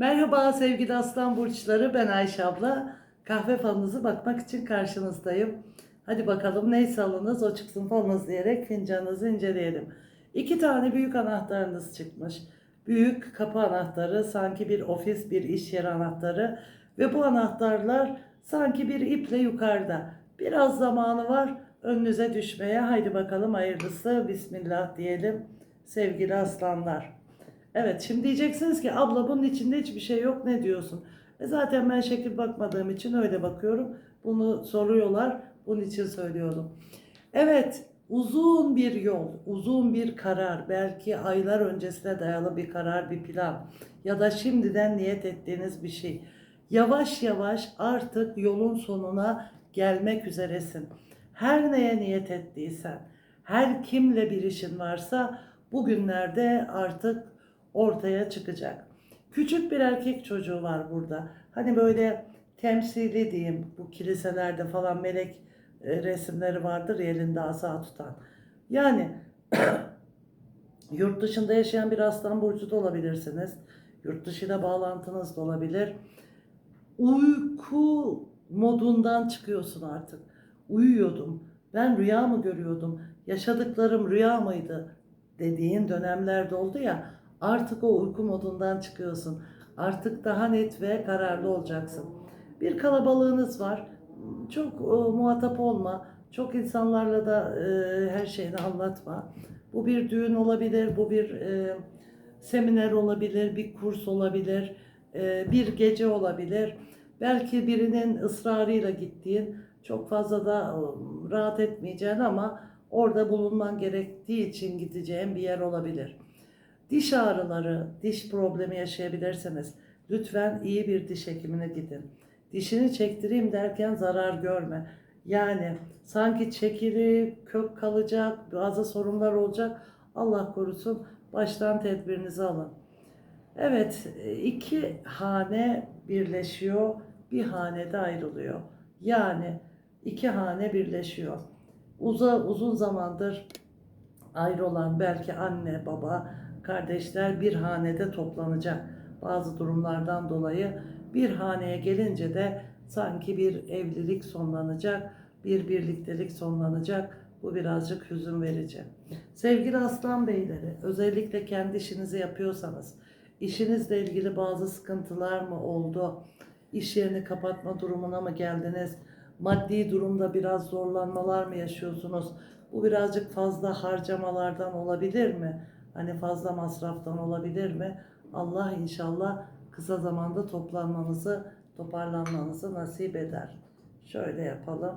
Merhaba sevgili aslan burçları ben Ayşe abla. Kahve falınızı bakmak için karşınızdayım. Hadi bakalım neyse alınız o çıksın falınız diyerek fincanınızı inceleyelim. İki tane büyük anahtarınız çıkmış. Büyük kapı anahtarı sanki bir ofis bir iş yeri anahtarı ve bu anahtarlar sanki bir iple yukarıda. Biraz zamanı var önünüze düşmeye. Haydi bakalım hayırlısı bismillah diyelim sevgili aslanlar. Evet şimdi diyeceksiniz ki abla bunun içinde hiçbir şey yok ne diyorsun? E zaten ben şekil bakmadığım için öyle bakıyorum. Bunu soruyorlar. Bunun için söylüyorum. Evet uzun bir yol, uzun bir karar, belki aylar öncesine dayalı bir karar, bir plan ya da şimdiden niyet ettiğiniz bir şey. Yavaş yavaş artık yolun sonuna gelmek üzeresin. Her neye niyet ettiysen, her kimle bir işin varsa bugünlerde artık ortaya çıkacak. Küçük bir erkek çocuğu var burada. Hani böyle temsili diyeyim bu kiliselerde falan melek e, resimleri vardır ya elinde asa tutan. Yani yurt dışında yaşayan bir aslan burcu da olabilirsiniz. Yurt dışıyla bağlantınız da olabilir. Uyku modundan çıkıyorsun artık. Uyuyordum. Ben rüya mı görüyordum? Yaşadıklarım rüya mıydı? dediğin dönemlerde oldu ya artık o uyku modundan çıkıyorsun. Artık daha net ve kararlı olacaksın. Bir kalabalığınız var. Çok e, muhatap olma. Çok insanlarla da e, her şeyini anlatma. Bu bir düğün olabilir, bu bir e, seminer olabilir, bir kurs olabilir, e, bir gece olabilir. Belki birinin ısrarıyla gittiğin, çok fazla da e, rahat etmeyeceğin ama orada bulunman gerektiği için gideceğin bir yer olabilir. Diş ağrıları, diş problemi yaşayabilirseniz lütfen iyi bir diş hekimine gidin. Dişini çektireyim derken zarar görme. Yani sanki çekili, kök kalacak, bazı sorunlar olacak. Allah korusun baştan tedbirinizi alın. Evet, iki hane birleşiyor, bir hanede ayrılıyor. Yani iki hane birleşiyor. Uza, uzun zamandır ayrı olan belki anne, baba, kardeşler bir hanede toplanacak. Bazı durumlardan dolayı bir haneye gelince de sanki bir evlilik sonlanacak, bir birliktelik sonlanacak. Bu birazcık hüzün verici. Sevgili aslan beyleri, özellikle kendi işinizi yapıyorsanız, işinizle ilgili bazı sıkıntılar mı oldu? İş yerini kapatma durumuna mı geldiniz? Maddi durumda biraz zorlanmalar mı yaşıyorsunuz? Bu birazcık fazla harcamalardan olabilir mi? Hani fazla masraftan olabilir mi? Allah inşallah kısa zamanda toplanmanızı, toparlanmanızı nasip eder. Şöyle yapalım.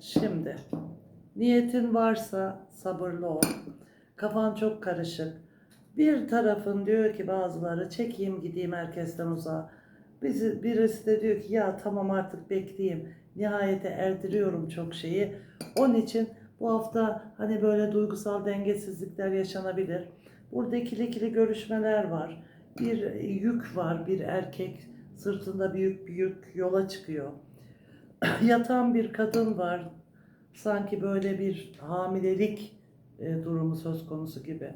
Şimdi niyetin varsa sabırlı ol. Kafan çok karışık. Bir tarafın diyor ki bazıları çekeyim gideyim herkesten uzağa. Bizi, birisi de diyor ki ya tamam artık bekleyeyim. Nihayete erdiriyorum çok şeyi. Onun için bu hafta hani böyle duygusal dengesizlikler yaşanabilir. Burada ikili ikili görüşmeler var. Bir yük var, bir erkek sırtında büyük bir yük yola çıkıyor. Yatan bir kadın var. Sanki böyle bir hamilelik e, durumu söz konusu gibi.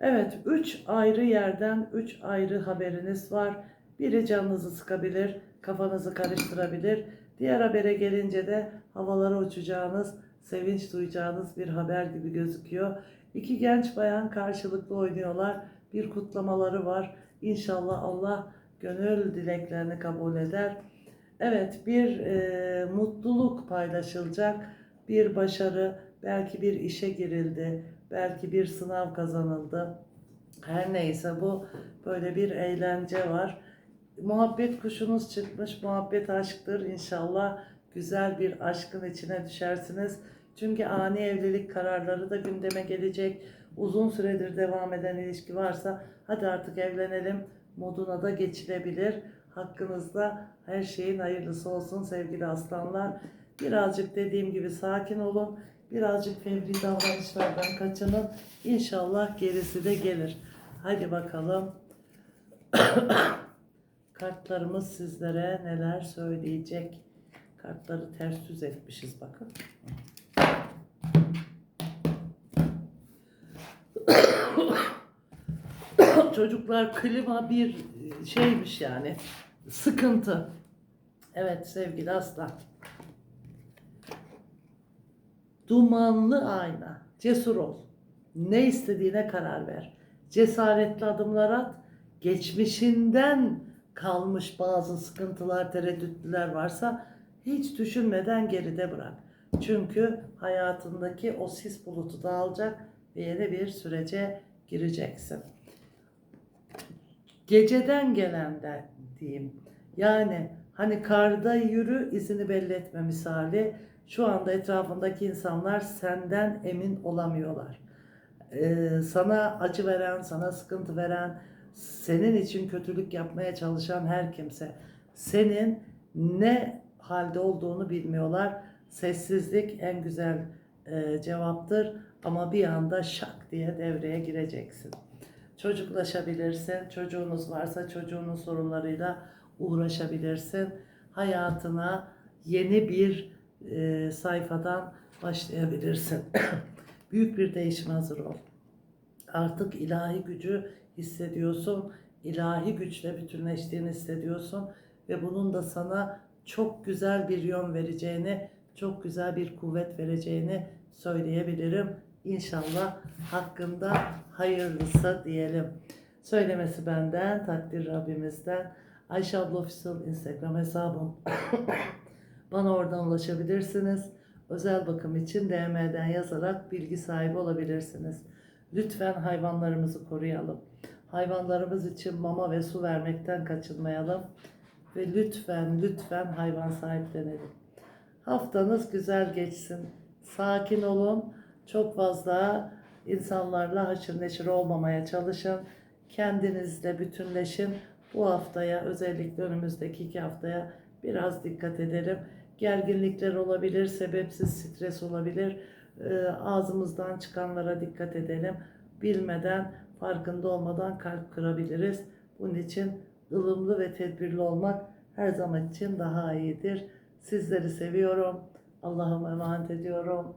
Evet, üç ayrı yerden üç ayrı haberiniz var. Biri canınızı sıkabilir, kafanızı karıştırabilir. Diğer habere gelince de havalara uçacağınız, sevinç duyacağınız bir haber gibi gözüküyor. İki genç bayan karşılıklı oynuyorlar. Bir kutlamaları var. İnşallah Allah gönül dileklerini kabul eder. Evet bir e, mutluluk paylaşılacak. Bir başarı, belki bir işe girildi, belki bir sınav kazanıldı. Her neyse bu böyle bir eğlence var. Muhabbet kuşunuz çıkmış, muhabbet aşktır. İnşallah güzel bir aşkın içine düşersiniz. Çünkü ani evlilik kararları da gündeme gelecek. Uzun süredir devam eden ilişki varsa hadi artık evlenelim moduna da geçilebilir. Hakkınızda her şeyin hayırlısı olsun sevgili aslanlar. Birazcık dediğim gibi sakin olun. Birazcık fevri davranışlardan kaçının. İnşallah gerisi de gelir. Hadi bakalım. Kartlarımız sizlere neler söyleyecek? Kartları ters düz etmişiz bakın. Çocuklar klima bir şeymiş yani. Sıkıntı. Evet sevgili aslan. Dumanlı ayna. Cesur ol. Ne istediğine karar ver. Cesaretli adımlar at. Geçmişinden kalmış bazı sıkıntılar, tereddütler varsa hiç düşünmeden geride bırak. Çünkü hayatındaki o sis bulutu dağılacak ve yeni bir sürece gireceksin. Geceden gelen de diyeyim. Yani hani karda yürü izini belli etme misali. Şu anda etrafındaki insanlar senden emin olamıyorlar. Ee, sana acı veren, sana sıkıntı veren, senin için kötülük yapmaya çalışan her kimse senin ne halde olduğunu bilmiyorlar. Sessizlik en güzel e, cevaptır ama bir anda şak diye devreye gireceksin. Çocuklaşabilirsin. Çocuğunuz varsa çocuğunun sorunlarıyla uğraşabilirsin. Hayatına yeni bir e, sayfadan başlayabilirsin. Büyük bir değişime hazır ol. Artık ilahi gücü hissediyorsun. İlahi güçle bütünleştiğini hissediyorsun ve bunun da sana çok güzel bir yön vereceğini, çok güzel bir kuvvet vereceğini söyleyebilirim. İnşallah hakkında hayırlısı diyelim. Söylemesi benden, takdir Rabbimizden. Ayşe abla Official Instagram hesabım. Bana oradan ulaşabilirsiniz. Özel bakım için DM'den yazarak bilgi sahibi olabilirsiniz. Lütfen hayvanlarımızı koruyalım. Hayvanlarımız için mama ve su vermekten kaçınmayalım. Ve lütfen lütfen hayvan sahiplenelim. Haftanız güzel geçsin. Sakin olun. Çok fazla insanlarla haşır neşir olmamaya çalışın. Kendinizle bütünleşin. Bu haftaya özellikle önümüzdeki iki haftaya biraz dikkat edelim. Gerginlikler olabilir, sebepsiz stres olabilir. Ee, ağzımızdan çıkanlara dikkat edelim. Bilmeden, farkında olmadan kalp kırabiliriz. Bunun için ılımlı ve tedbirli olmak her zaman için daha iyidir. Sizleri seviyorum. Allah'ıma emanet ediyorum.